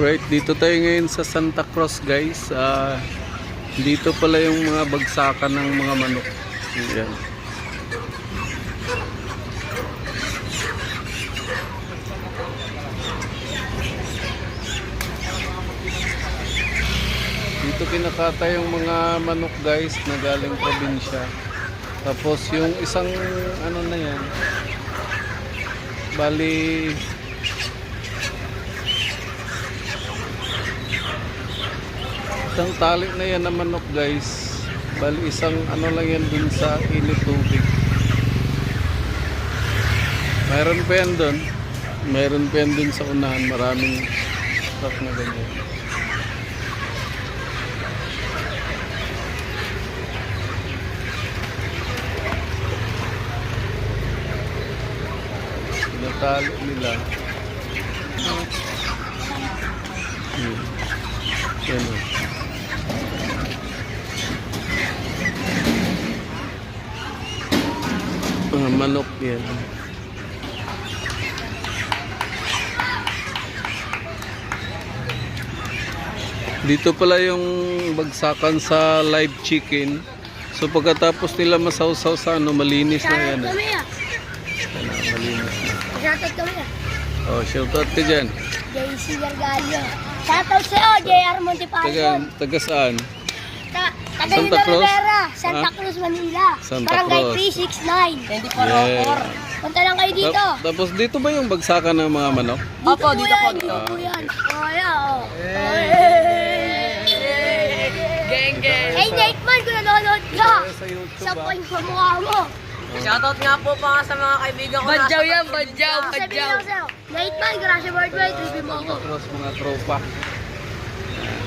Right, dito tayo ngayon sa Santa Cruz guys. Ah, dito pala yung mga bagsakan ng mga manok. Ayan. Dito kinakata yung mga manok guys na galing probinsya. Tapos yung isang ano na yan. Bali Isang tali na yan na manok guys. Bali isang ano lang yan dun sa init tubig. Mayroon pa yan dun. Mayroon pa yan dun sa unahan. Maraming stock na ganyan. Tinatali nila. Hmm. Yan o. Mga manok yan. Dito pala yung bagsakan sa live chicken. So pagkatapos nila masawsaw sa ano, malinis na yan. Eh. na, malinis na. Shoutout kami ah. Oh, shoutout ka dyan. JC Gargalio. Shoutout sa'yo, JR Taga, Montepassion. taga saan? Ta taga Santa Cruz? Rivera, Santa Ah? Cruz, Manila. Santa Barangay Cruz. 369. Yeah. Punta lang kayo dito. Tap- tapos dito ba yung bagsakan ng mga manok? Opo, dito po. Dito po yan. Oh, yeah, oh. Geng, geng. Hey, Nate man, kung nanonood ka. Sa YouTube Isa po ah. yung pamukha mo. Shoutout nga po pa sa mga kaibigan ko. Badyaw yan, badyaw, sa'yo. Nate man, Gracia Worldwide, review mo ako. Cross mga tropa.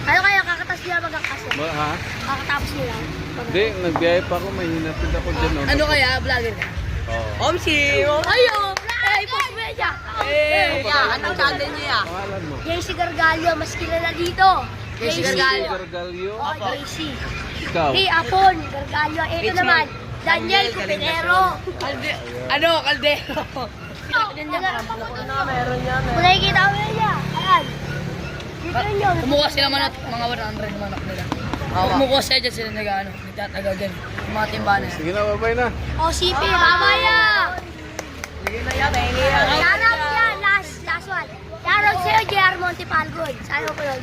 Ano kaya kakatas nila magkakasya? Ba, ha? Kakatapos nila. Hindi, nagbiyahe pa ako. May hinatid ako dyan. Oh. Ano kaya, vlogger ka? Oh. Omsi! Ayo! Ay, post media! Eh, yeah, anong channel niya? Pangalan mo? JC Gargalio, mas kilala dito. JC Gargalio. Gargalio. Oh, JC. Ikaw. Hey, Apon, Gargalio. Ito naman, Daniel Cupinero. Kalde, ano, kaldero. Kung meron yan. nakikita mo niya, ayan. Dito. Kumuha sila manok, mga 100 manok nila. Kumuha sila dyan sila nag ano, nagtataga dyan. Yung mga timbanan. Sige na, babay na. O, CP, mamaya. Sige na yan, eh. yan. Shoutout yan, last, last one. Shoutout sa'yo, JR Montepalgon. Sana mo pa yun.